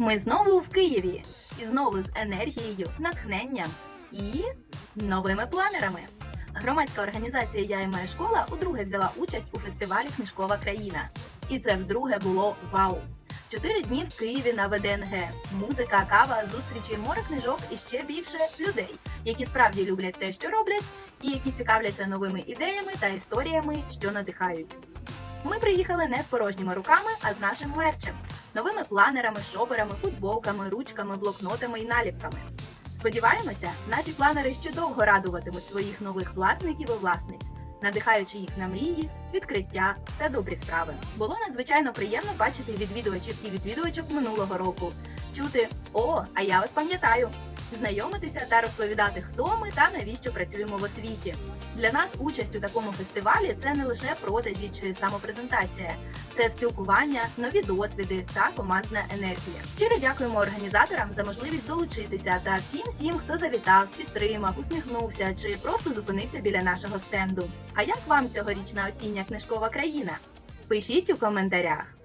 Ми знову в Києві і знову з енергією, натхненням і новими планерами. Громадська організація Я і моя школа удруге взяла участь у фестивалі Книжкова країна. І це вдруге було вау! Чотири дні в Києві на ВДНГ. Музика, кава, зустрічі, море книжок і ще більше людей, які справді люблять те, що роблять, і які цікавляться новими ідеями та історіями, що надихають. Ми приїхали не з порожніми руками, а з нашим мерчем, новими планерами, шоперами, футболками, ручками, блокнотами і наліпками. Сподіваємося, наші планери ще довго радуватимуть своїх нових власників і власниць, надихаючи їх на мрії, відкриття та добрі справи. Було надзвичайно приємно бачити відвідувачів і відвідувачок минулого року, чути О, а я вас пам'ятаю, знайомитися та розповідати, хто ми та навіщо працюємо в освіті. Для нас участь у такому фестивалі це не лише продажі чи самопрезентація, це спілкування, нові досвіди та командна енергія. Щиро дякуємо організаторам за можливість долучитися та всім всім, хто завітав, підтримав, усміхнувся чи просто зупинився біля нашого стенду. А як вам цьогорічна осіння книжкова країна? Пишіть у коментарях.